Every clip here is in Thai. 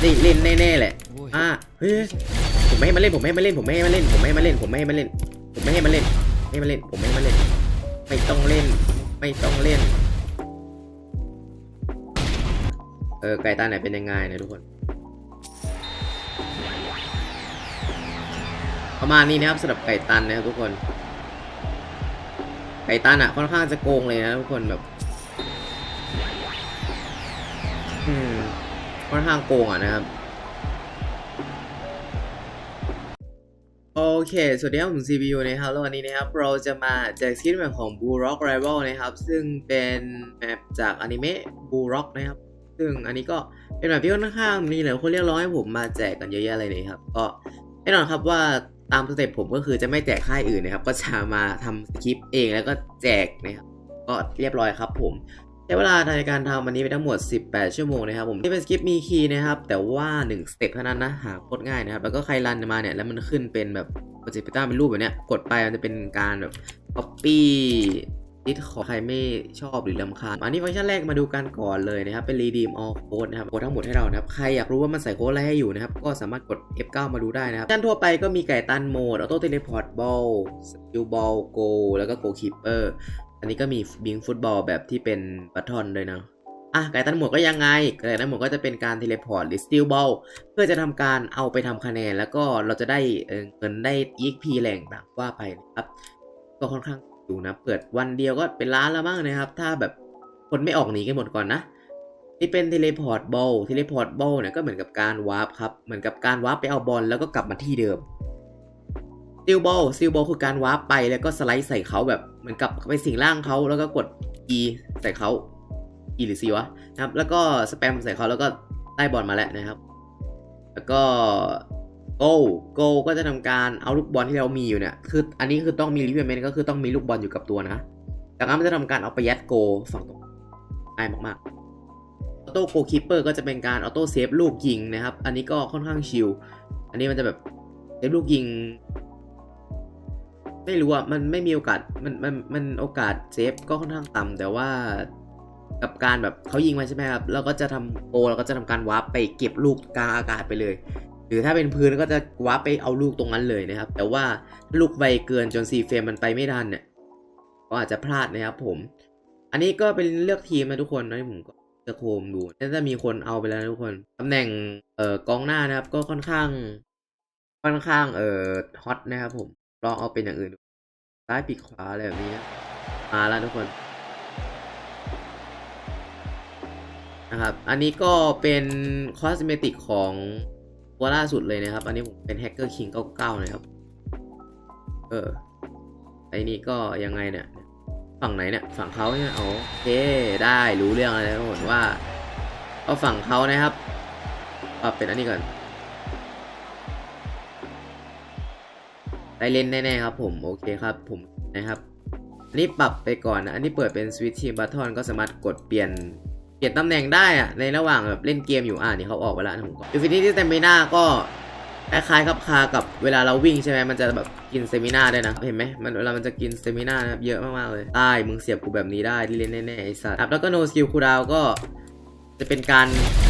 เล่นเล่นแน่ๆแหละโอ้ยอ่าเฮ้ยผมไม่ให้มาเล่นผมไม่ให้มาเล่นผมไม่ให้มาเล่นผมไม่ให้มาเล่นผมไม่ให้มาเล่นผมไม่ให้มาเล่นไม่ให้มาเล่นผมไม่ให้มาเล่น ไม่ต้องเล่น ไม่ต้องเล่น เออไก่ตาไหนเป็นยังไงนะทุกคน ประมาณนี้นะครับสำหรับไก่ตันนะครับทุกคน ไก่ตันอะค่อนข้างจะโกงเลยนะทุกคนแบบ อืม ค่อนข้างโกงอะนะครับ โอเค สวัสดีครับผม CPU นะครับ แล้ววันนี้นะครับ เราจะมาแจกสกินแบบของ Blue Rock Rival นะครับ ซึ่งเป็นแมปจากอนิเมะ Blue Rock นะครับ ซึ่งอันนี้ก็เป็นแบบที่ค่อนข้างมีหลายคนเรียกร้องให้ผมมาแจกกันเยอะแยะเลยนะครับ ก็แน่นอนครับว่าตามสเต็ปผมก็คือจะไม่แจกค่ายอื่นนะครับ ก็จะมาทำคริปเองแล้วก็แจกนะครับก็เรียบร้อยครับผม ใช้เวลาในการทำวันนี้ไปทั้งหมด 18 ชั่วโมงนะครับผมที่เป็นสคริปมีคีย์นะครับแต่ว่า1สเต็ปเท่านั้นนะหาโคตรง่ายนะครับแล้วก็ใครรันมาเนี่ยแล้วมันขึ้นเป็นแบบโปรเจกต์ต้าเป็นรูปแบบเนี้ยกดไปมันจะเป็นการแบบ copy ดิสของใครไม่ชอบหรือลำคาญ อันนี้ฟังก์ชันแรกมาดูกันก่อนเลยนะครับ เป็น redeem all code นะครับโค้ดทั้งหมดให้เรานะครับ ใครอยากรู้ว่ามันใส่โค้ดอะไรให้อยู่นะครับ ก็สามารถกด F9 มาดูได้นะครับด้านทั่วไปก็มีไก่ตันโหมด auto teleport ball skill ball go แล้วก็ goalkeeper นนี้ก็มีบิงฟุตบอลแบบที่เป็นบัตทอนด้วยนะอะไก่ตันหมวดก็ยังไงไก่ตันหมวดก็จะเป็นการเทเลพอร์ตหรือสติลบอลเพื่อจะทำการเอาไปทำคะแนน แล้วก็เราจะได้เเงินได้ EXP แหล่งต่างว่าไปนะครับก็ค่อนข้างดูนะ เปิดวันเดียวก็เป็นล้านแล้วมั้งนะครับ ถ้าแบบคนไม่ออกหนีกันหมดก่อนนะนี่เป็นเทเลพอร์ตบอลเทเลพอร์ตบอลเนี่ยก็เหมือนกับการวาร์ปครับ เหมือนกับการวาร์ปไปเอาบอลแล้วก็กลับมาที่เดิมซิลบอลซิลบอลคือการวาร์ปไปแล้วก็สไลด์ใส่เขาแบบ เหมือนกับไปสิงร่างเขาแล้วก็กด E ใส่เขา E หรือ C วะนะครับ แล้วก็สแปมใส่เขาแล้วก็ได้บอลมาแล้วนะครับ แล้วก็โกโกก็จะทำการเอาลูกบอลที่เรามีอยู่เนี่ย คืออันนี้คือต้องมีรีเวมเมนก็คือต้องมีลูกบอลอยู่กับตัวนะ จากนั้นมันจะทำการเอาไปยัดโกฝั่งตรงง่ายมากๆออโต้โกคิปเปอร์ก็จะเป็นการออโต้เซฟลูกยิงนะครับ อันนี้ก็ค่อนข้างชิล อันนี้มันจะแบบเซฟลูกยิง ไม่รู้อะมันไม่มีโอกาสมันมันมันโอกาสเซฟก็ค่อนข้างต่ำแต่ว่ากับการแบบเขายิงมาใช่ไหมครับเราก็จะทำโกเราก็จะทำการวาร์ปไปเก็บลูกกลางอากาศไปเลย หรือถ้าเป็นพื้นก็จะวาร์ปไปเอาลูกตรงนั้นเลยนะครับ แต่ว่าลูกไวเกินจนซีเฟรมมันไปไม่ทันเนี่ยก็อาจจะพลาดนะครับผม อันนี้ก็เป็นเลือกทีมนะทุกคนนะผมก็จะโคมดูน่าจะมีคนเอาไปแล้วนะทุกคนตำแหน่งเอ่อกองหน้านะครับ ก็ค่อนข้างค่อนข้างเอ่อฮอตนะครับผม ลองเอาเป็นอย่างอื่นดูซ้ายปีกขวาอะไรแบบนี้นะมาแล้วทุกคนนะครับ อันนี้ก็เป็นคอสเมติกของตัวล่าสุดเลยนะครับ อันนี้ผมเป็นแฮกเกอร์คิง99นะครับ เออไอ้นี่ก็ยังไงเนี่ย ฝั่งไหนเนี่ย ฝั่งเขาเนี่ยโอเคได้รู้เรื่องอะไรทั้งหมว่าเอาฝั่งเขานะครับปรับเป็นอันนี้ก่อน ได้เล่นแน่ๆครับผมโอเคครับผมนะครับอันนี้ปรับไปก่อนนะอันนี้เปิดเป็นสวิตช์ทีมบัตทอนก็สามารถกดเปลี่ยนเปลี่ยนตำแหน่งได้อะในระหว่างแบบเล่นเกมอยู่อ่านี่เขาออกไปแล้วผมก็อินฟินิตี้เซมินาก็คล้ายๆครับคากับเวลาเราวิ่งใช่ไหมมันจะแบบกินเซมินาได้นะ เห็นไหมมันเวลามันจะกินเซมินานะครับเยอะมากๆเลยได้มึงเสียบกูแบบนี้ได้ที่เล่นแน่ๆไอ้สัสครับแล้วก็ no skill cooldown ก็จะเป็นการ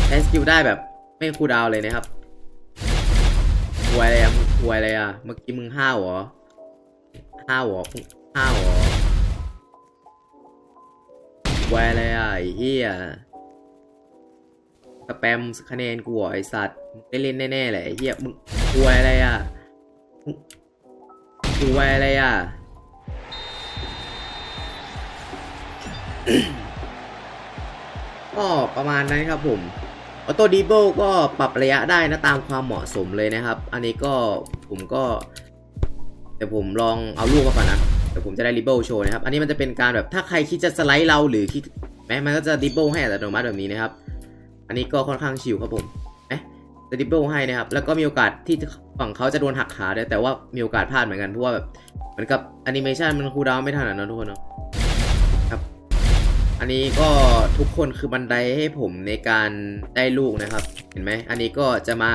ใช้สกิลได้แบบไม่คูดาวเลยนะครับ วยอะไรอะมึงหวยอะไรอะเมื่อกี้มึงห้าวเหรอ ห้าวเหรอห้าวเหรอวยอะไรอะไอ้เหี้ยสแปมคะแนนกูเหรอไอสัตว์ได้เล่นแน่ๆแหละไอ้เหี้ยมึงหวยอะไรอะมึงหวยอะไรอะก็ประมาณนั้นครับผม ออโต้ดีโบก็ปรับระยะได้นะตามความเหมาะสมเลยนะครับ อันนี้ก็ผมก็เดี๋ยวผมลองเอาลูกมาก่อนนะเดี๋ยวผมจะได้ริบเบิลโชว์นะครับ อันนี้มันจะเป็นการแบบถ้าใครคิดจะสไลด์เราหรือคิดแม้มันก็จะดิบเบิลให้อัตโนมัติแบบนี้นะครับ อันนี้ก็ค่อนข้างชิลครับผมเอ๊ะจะดิบเบิลให้นะครับ แล้วก็มีโอกาสที่ฝั่งเขาจะโดนหักขาด้วยแต่ว่ามีโอกาสพลาดเหมือนกันเพราะว่าแบบเหมือนกับแอนิเมชันมันคูลดาวน์ไม่ทันอะนะทุกคนเนาะ อันนี้ก็ทุกคนคือบันไดให้ผมในการได้ลูกนะครับ เห็นไหมอันนี้ก็จะมา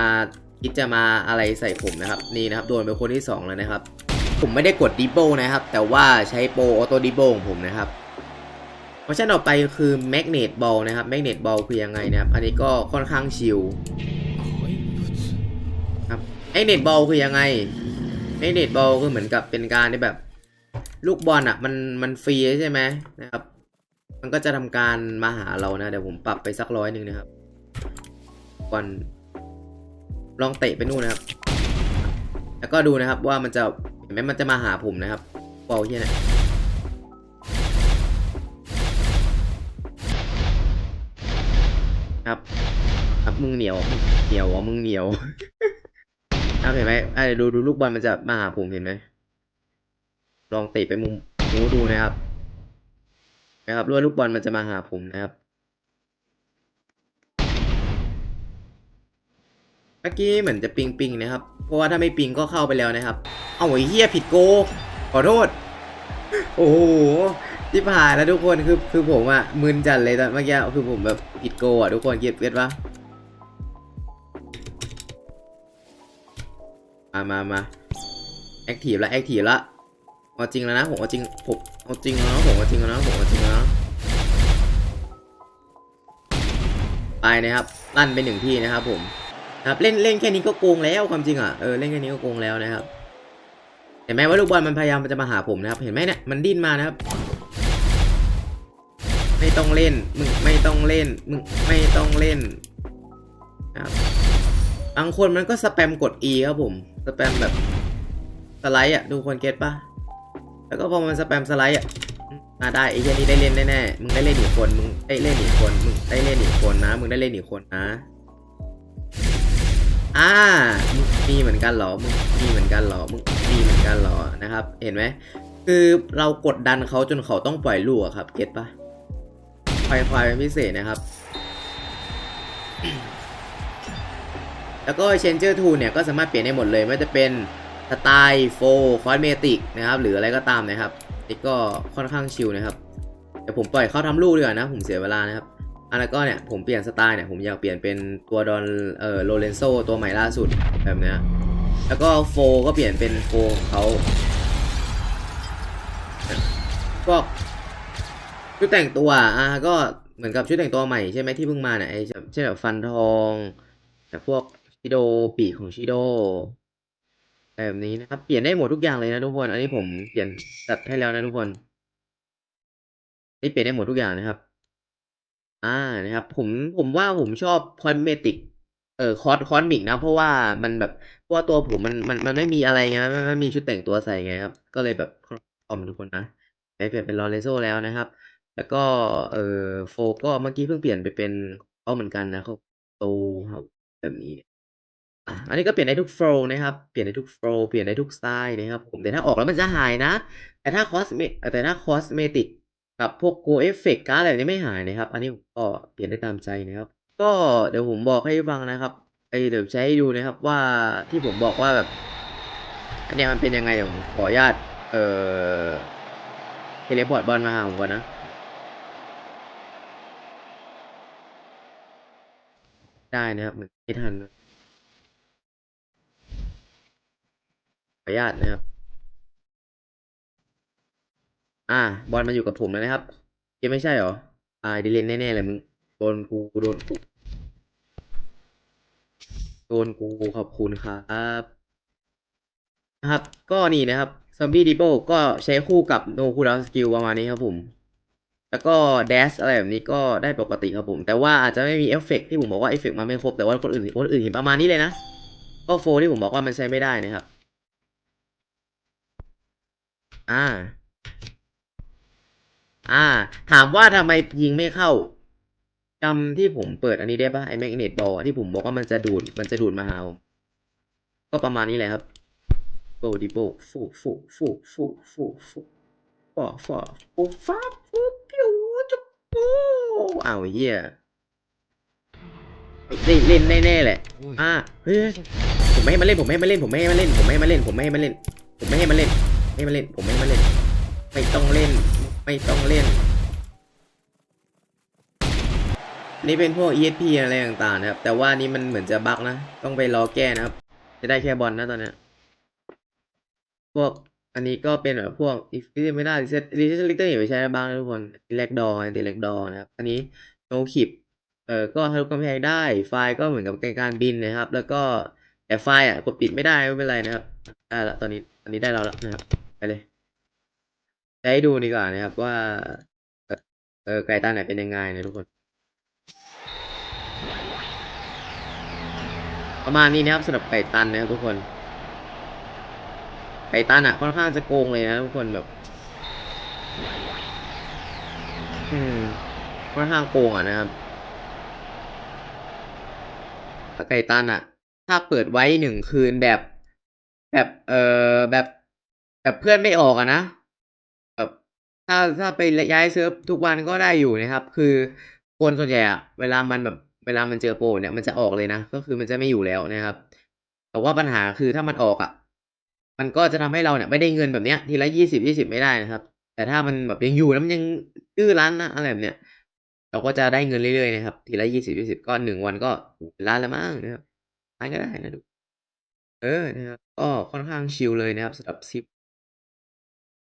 คิดจะมาอะไรใส่ผมนะครับ นี่นะครับโดนเป็นคนที่ 2 แล้วนะครับ ผมไม่ได้กดดิโบนะครับ แต่ว่าใช้โปรออโต้ดิโบของผมนะครับเพราะฉะนั้นต่อไปคือแมกเนตบอลนะครับแมกเนตบอลคือยังไงนะครับ อันนี้ก็ค่อนข้างชิลครับไอเนตบอลคือยังไงไอเนตบอลคือเหมือนกับเป็นการที่แบบ ลูกบอลอะ มันมันฟรีใช่ไหมนะครับ มันก็จะทำการมาหาเรานะ เดี๋ยวผมปรับไปสักร้อยหนึ่งนะครับบอลลองเตะไปนู่นนะครับ แล้วก็ดูนะครับว่ามันจะเห็นไหมมันจะมาหาผมนะครับบอลเฮียเนะครับ ครับมึงเหนียวเหนียวอ๋อมึงเหนียวครับเห็นไหมไอ้ดูดูลูกบอลมันจะมาหาผมเห็นไหมลองเตะไปมุมนู้ดูนะครับ นะครับรู้ว่าลูกบอลมันจะมาหาผมนะครับเมื่อกี้เหมือนจะปิงปิงนะครับ เพราะว่าถ้าไม่ปิงก็เข้าไปแล้วนะครับ เอาไอ้เหี้ยผิดโก ขอโทษ โอ้โหที่ผ่านแล้วทุกคนคือคือผมอะมึนจัดเลยตอนเมื่อกี้คือผมแบบผิดโกอะทุกคนเก็บเก็ตปะมามามาแอคทีฟละแอคทีฟละเอาจริงแล้วนะผมเอาจริงผม เอาจริงแล้วนะผมเอาจริงแล้วนะผมเอาจริงแล้วนะไปนะครับลั่นไปหนึ่งที่นะครับ ผมครับเล่นเล่นแค่นี้ก็โกงแล้วความจริงอะเออเล่นแค่นี้ก็โกงแล้วนะครับเห็นไหมว่าลูกบอลมันพยายามจะมาหาผมนะครับ เห็นไหมเนี่ยมันดิ้นมานะครับ ไม่ต้องเล่นมึงไม่ต้องเล่นมึงไม่ต้องเล่นนะครับบางคนมันก็สแปมกด E ครับผมสแปมแบบสไลด์อะดูคนเก็ตปะ แล้วก็พอมันสแปมสไลด์อะอ่าได้ไอ้เหี้ยนี้ได้เล่นแน่ๆมึงได้เล่นอีกคน มึงได้เล่นอีกคน มึงได้เล่นอีกคนนะ มึงได้เล่นอีกคนนะ อ่า มึงมีเหมือนกันเหรอ มึงมีเหมือนกันเหรอ มึงมีเหมือนกันเหรอ นะครับ เห็นไหม คือเรากดดันเขาจนเขาต้องปล่อยลูกอะครับ เก็ตปะควายควายเป็นพิเศษนะครับ แล้วก็ Changer Tool เนี่ยก็สามารถเปลี่ยนได้หมดเลยไม่ว่าจะเป็น สไตล์โฟคอสเมติกนะครับ หรืออะไรก็ตามนะครับนี่ก็ค่อนข้างชิลนะครับเดี๋ยวผมปล่อยเขาทำลูกดีกว่านะ ผมเสียเวลานะครับอะแล้วก็เนี่ยผมเปลี่ยนสไตล์เนี่ยผมอยากเปลี่ยนเป็นตัวดอนเอ่อโลเรนโซตัวใหม่ล่าสุดแบบเนี้ยแล้วก็โฟก็เปลี่ยนเป็นโฟของเขาก็ชุดแต่งตัวอะก็เหมือนกับชุดแต่งตัวใหม่ใช่ไหมที่เพิ่งมาเนี่ยไอ้เช่นแบบฟันทองแต่พวกชิโดปีกของชิโด แบบนี้นะครับ เปลี่ยนได้หมดทุกอย่างเลยนะทุกคน อันนี้ผมเปลี่ยนตัดให้แล้วนะทุกคน นี่เปลี่ยนได้หมดทุกอย่างนะครับ อ่านะครับ ผมผมว่าผมชอบคอนเมติกเออคอสคอนมิกนะ เพราะว่ามันแบบเพราะว่าตัวผมมันมันมันไม่มีอะไรไงมันไม่มีชุดแต่งตัวใส่ไงครับ ก็เลยแบบคอมทุกคนนะไปเปลี่ยนเป็นลอเรโซแล้วนะครับ แล้วก็เออโฟก็เมื่อกี้เพิ่งเปลี่ยนไปเป็นเขาเหมือนกันนะเขาโตครับแบบนี้ อันนี้ก็เปลี่ยนได้ทุก โฟล์นะครับ เปลี่ยนได้ทุก โฟล์เปลี่ยนได้ทุกสไตล์นะครับผม แต่ถ้าออกแล้วมันจะหายนะ แต่ถ้าคอสเมแต่ถ้า คอสเมติก กับพวก Go Effect การ์ด อะไรนี้ไม่หายนะครับ อันนี้ผมก็เปลี่ยนได้ตามใจนะครับ ก็เดี๋ยวผมบอกให้ฟังนะครับ ไอเดี๋ยวใช้ให้ดูนะครับว่า ที่ผมบอกว่าแบบ อันเนี้ยมันเป็นยังไง เดี๋ยวผมขออนุญาต เอ่อ เทเลพอร์ตบอลมาหาผมก่อนนะ ได้นะครับ เหมันไม่ทัน ออนุญาตนะครับ อ่า บอลมาอยู่กับผมแล้วนะครับเกมไม่ใช่เหรอ อ่าดิเลนแน่ๆเลยมึง โดนกูโดนกูโดนกูขอบคุณครับนะครับ ก็นี่นะครับซอมบี้ดิโบก็ใช้คู่กับโนคูดาวสกิลประมาณนี้ครับผม แล้วก็เดสอะไรแบบนี้ก็ได้ปกติครับผม แต่ว่าอาจจะไม่มีเอฟเฟกต์ที่ผมบอกว่าเอฟเฟกต์มาไม่ครบ แต่ว่าคนอื่นคนอื่นเห็นประมาณนี้เลยนะ ก็โฟที่ผมบอกว่ามันใช้ไม่ได้นะครับ อ่า อ่า ถามว่าทำไมยิงไม่เข้าจำที่ผมเปิดอันนี้ได้ปะไอ้แมกเนตบอลที่ผมบอกว่ามันจะดูด มันจะดูดมาหาผมก็ประมาณนี้แหละครับโบดิโบฟูฟูฟูฟูฟูฟูฟอฟอฟูฟ้าฟูปิวจุ๊บปูอ้าวเหี้ยเล่นเล่นแน่ๆแหละอ่าเฮ้ยผมไม่ให้มาเล่นผมไม่ให้มาเล่นผมไม่ให้มาเล่นผมไม่ให้มาเล่นผมไม่ให้มาเล่นผมไม่ให้มาเล่น ไม่มาเล่น ผมไม่มาเล่น ไม่ต้องเล่น ไม่ต้องเล่น นี่เป็นพวก ESP อะไรต่างๆนะครับ แต่ว่านี่มันเหมือนจะบั๊กนะ ต้องไปรอแก้นะครับ จะได้แค่บอลนะตอนนี้ พวกอันนี้ก็เป็นแบบพวกอีฟิไม่ได้รีเซตรีเซตลิกเตอร์อย่าไปใช้บ้างนะทุกคนดีเลกดอดีเลกดอนะครับ อันนี้โนคิปเอ่อก็ทะลุกำแพงได้ ไฟล์ก็เหมือนกับการบินนะครับ แล้วก็ไอแต่ไฟล์อะกดปิดไม่ได้ไม่เป็นไรนะครับ ได้ละตอนนี้ตอนนี้ได้เราแล้วนะครับ ไปเลยจะให้ดูดีกว่านะครับว่า เออไก่ตันเนี่ยเป็นยังไงนะทุกคน ประมาณนี้นะครับสำหรับไก่ตันนะครับทุกคน ไก่ตันอะค่อนข้างจะโกงเลยนะทุกคนแบบ อืมค่อนข้างโกงอะนะครับไก่ตันอะ ถ้าเปิดไว้หนึ่งคืนแบบ แบบ เออแบบ แบบเพื่อนไม่ออกอะนะ แบบถ้าถ้าไปย้ายเซิร์ฟทุกวันก็ได้อยู่นะครับ คือคนส่วนใหญ่อะเวลามันแบบเวลามันเจอโปรเนี่ยมันจะออกเลยนะ ก็คือมันจะไม่อยู่แล้วนะครับ แต่ว่าปัญหาคือถ้ามันออกอะมันก็จะทำให้เราเนี่ยไม่ได้เงินแบบเนี้ยทีละยี่สิบยี่สิบไม่ได้นะครับ แต่ถ้ามันแบบยังอยู่แล้วมันยังดื้อรั้นนะอะไรแบบเนี้ยเราก็จะได้เงินเรื่อยๆนะครับ ทีละยี่สิบยี่สิบก็หนึ่งวันก็เป็นล้านละมั้งนะครับล้านก็ได้นะดู เออ นะครับ ก็ค่อนข้างชิลเลยนะครับสำหรับซิป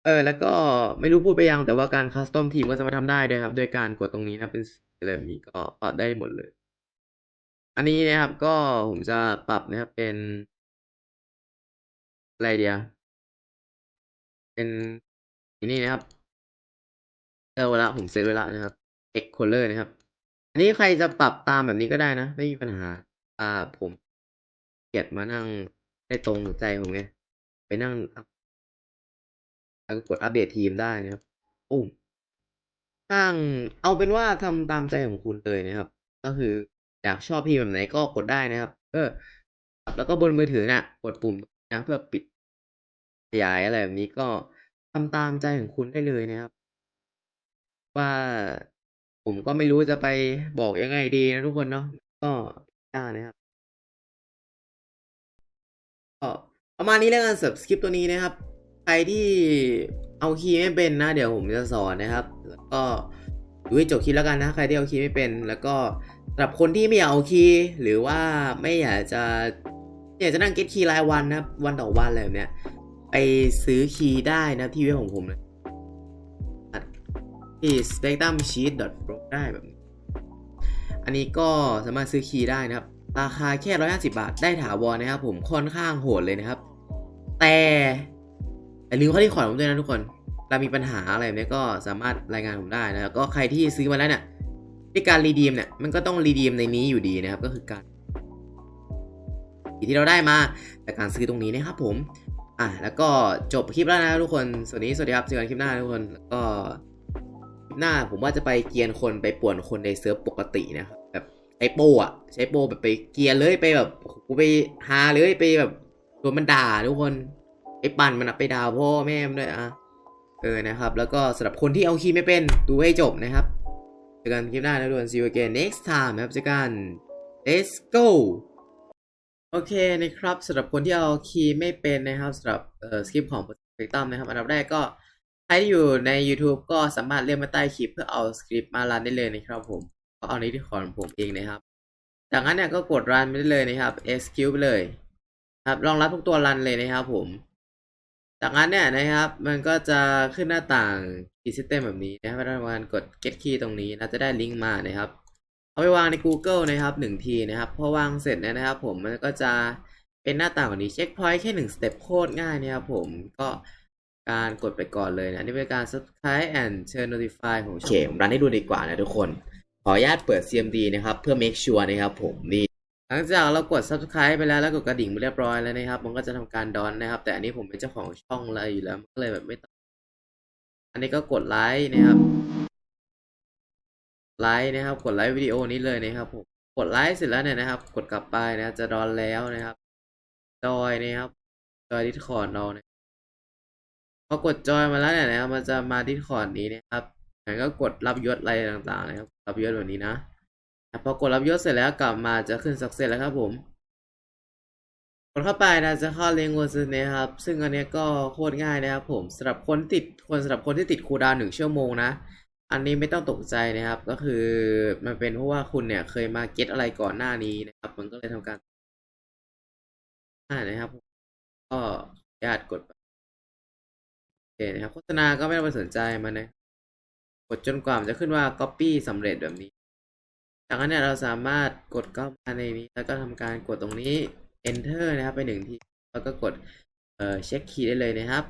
เออ แล้วก็ไม่รู้พูดไปยัง แต่ว่าการคัสตอมทีมก็สามารถทำได้ด้วยครับโดยการกดตรงนี้นะเป็นอะไรแบบนี้ก็ปรับได้หมดเลย อันนี้นะครับก็ผมจะปรับนะครับเป็น อะไรเดียเป็นอันนี้นะครับเออเวลาผมเซตไว้แล้วนะครับ X color นะครับ อันนี้ใครจะปรับตามแบบนี้ก็ได้นะ ไม่มีปัญหา อ่าผมเกียดมานั่ง ได้ตรงใจผมไง ไปนั่งแล้วก็กดอัปเดตทีมได้นะครับโอ้ตั้งเอาเป็นว่าทำตามใจของคุณเลยนะครับ ก็คืออยากชอบทีมแบบไหนก็กดได้นะครับเออแล้วก็บนมือถือน่ะ กดปุ่มนะเพื่อปิดขยายอะไรแบบนี้ก็ทำตามใจของคุณได้เลยนะครับ ว่าผมก็ไม่รู้จะไปบอกยังไงดีนะทุกคนเนาะก็ได้นะครับ ประมาณนี้แล้วกันสำหรับสคริปต์ตัวนี้นะครับ ใครที่เอาคีย์ไม่เป็นนะ เดี๋ยวผมจะสอนนะครับ แล้วก็ดูให้จบคลิปแล้วกันนะ ใครที่เอาคีย์ไม่เป็น แล้วก็สำหรับคนที่ไม่อยากเอาคีย์หรือว่าไม่อยากจะไม่อยากจะนั่งเก็ตคีย์รายวันนะวันต่อวันอะไรแบบเนี้ยไปซื้อคีย์ได้นะที่เว็บของผมเลยที่ spectrumsheet.pro ได้แบบนี้ อันนี้ก็สามารถซื้อคีย์ได้นะครับ ราคาแค่ 150 บาท ได้ถาวรนะครับผมค่อนข้างโหดเลยนะครับ แต่อย่าลืมข้าที่ขอผมด้วยนะทุกคนเรามีปัญหาอะไรแบบนี้ก็สามารถรายงานผมได้นะครับก็ใครที่ซื้อมาแล้วเนี่ยที่การรีดีมเนี่ยมันก็ต้องรีดีมในนี้อยู่ดีนะครับก็คือการที่เราได้มาจากการซื้อตรงนี้นะครับผมอะแล้วก็จบคลิปแล้วนะทุกคนสวัสดีสวัสดีครับเจอกันคลิปหน้าทุกคนแล้วก็คลิปหน้าผมว่าจะไปเกียนคนไปป่วนคนในเซิร์ฟปกตินะครับแบบใช้โปอะใช้โปแบบไปเกียร์เลยไปแบบโอ้โหไปฮาเลยไปแบบ โดนมันด่าทุกคนไปปั่นมันไปด่าพ่อแม่มันด้วยอะเออนะครับ แล้วก็สำหรับคนที่เอาคีย์ไม่เป็นดูให้จบนะครับเจอกันคลิปหน้านะทุกคน see you again next time นะครับเจอกัน let's go โอเคนะครับสำหรับคนที่เอาคีย์ไม่เป็นนะครับสำหรับเอ่อสคริปต์ของ Spectrum นะครับ อันดับแรกก็ใครที่อยู่ใน YouTube ก็สามารถเลื่อนมาใต้คลิปเพื่อเอาสคริปต์มารันได้เลยนะครับผมก็เอาในที่ขอของผมเองนะครับ จากนั้นเนี่ยก็กดรันไปได้เลยนะครับ execute ไปเลย ครับรองรับทุกตัวรันเลยนะครับผม จากนั้นเนี่ยนะครับ มันก็จะขึ้นหน้าต่าง key system แบบนี้นะครับทำการกด get key ตรงนี้นะจะได้ลิงก์มานะครับ เอาไปวางใน Google นะครับหนึ่งทีนะครับพอวางเสร็จเนี่ยนะครับ ผมมันก็จะเป็นหน้าต่างแบบนี้เช็คพอยต์แค่หนึ่งสเต็ปโคตรง่ายนะครับผมก็การกดไปก่อนเลยนะ นี่เป็นการ subscribe and turn notify ของช่องผมรันให้ดูดีกว่านะทุกคน ขออนุญาตเปิด CMD นะครับ เพื่อ make sure นะครับผมนี่ หลังจากเรากด subscribe ไปแล้วแล้วกดกระดิ่งไปเรียบร้อยแล้วนะครับ มันก็จะทำการดอนนะครับ แต่อันนี้ผมเป็นเจ้าของช่องเลยอยู่แล้วก็เลยแบบไม่ต้องอันนี้ก็กดไลค์นะครับไลค์นะครับ กดไลค์วิดีโอนี้เลยนะครับผมกดไลค์เสร็จแล้วเนี่ยนะครับ กดกลับไปนะจะดอนแล้วนะครับจอยนะครับจอยดิสคอร์ดเราเนี่ยพอกดจอยมาแล้วเนี่ยนะครับมันจะมาดิสคอร์ดนี้นะครับแล้วก็กดรับยศอะไรต่างๆนะครับรับยศแบบนี้นะ พอกดรับยศเสร็จแล้วกลับมาจะขึ้น success แล้วครับผมกดเข้าไปนะจะเข้าเลงโวซึนะครับ ซึ่งอันนี้ก็โคตรง่ายนะครับผมสำหรับคนติดคนสำหรับคนที่ติดคูดาวหนึ่งชั่วโมงนะ อันนี้ไม่ต้องตกใจนะครับ ก็คือมันเป็นเพราะว่าคุณเนี่ยเคยมาเก็ตอะไรก่อนหน้านี้นะครับ มันก็เลยทำการอ่านะครับ ก็อนุญาตกดโอเคนะครับโฆษณาก็ไม่ต้องไปสนใจมันนะกดจนกว่ามันจะขึ้นว่า copy สำเร็จแบบนี้ จากนั้นเนี่ยเราสามารถกดเข้ามาในนี้ แล้วก็ทำการกดตรงนี้ enter นะครับ ไปหนึ่งทีแล้วก็กดเอ่อเช็คคีย์ได้เลยนะครับ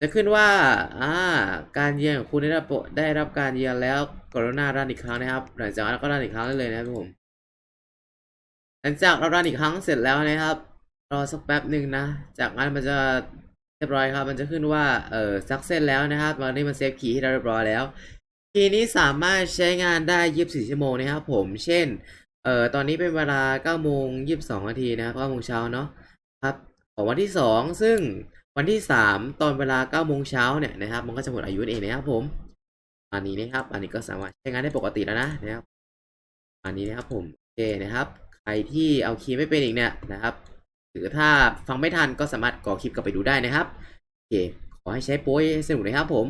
จะขึ้นว่าอ่าการเยือนของคุณได้รับได้รับการเยือนแล้วกรุณารันอีกครั้งนะครับหลังจากนั้นก็รันอีกครั้งได้เลยนะครับผมหลังจากเรารันอีกครั้งเสร็จแล้วนะครับรอสักแป๊บหนึ่งนะ จากนั้นมันจะเรียบร้อยครับ มันจะขึ้นว่าเออสักเซนแล้วนะครับตอนนี้มันเซฟคีย์ให้เราเรียบร้อยแล้ว คีย์นี้สามารถใช้งานได้ 24 ชั่วโมงนะครับผม เช่น เอ่อ ตอนนี้เป็นเวลา9โมง22นาทีนะครับ9โมงเช้าเนาะ ครับ ของวันที่ 2 ซึ่งวันที่ 3 ตอนเวลา9โมงเช้าเนี่ยนะครับ มันก็จะหมดอายุเองนะครับผม อันนี้นะครับ อันนี้ก็สามารถใช้งานได้ปกติแล้วนะนะครับ อันนี้นะครับผม โอเคนะครับ ใครที่เอาคีย์ไม่เป็นอีกเนี่ยนะครับ หรือถ้าฟังไม่ทันก็สามารถก่อคลิปกลับไปดูได้นะครับ โอเค ขอให้ใช้โป้ยสนุกนะครับผม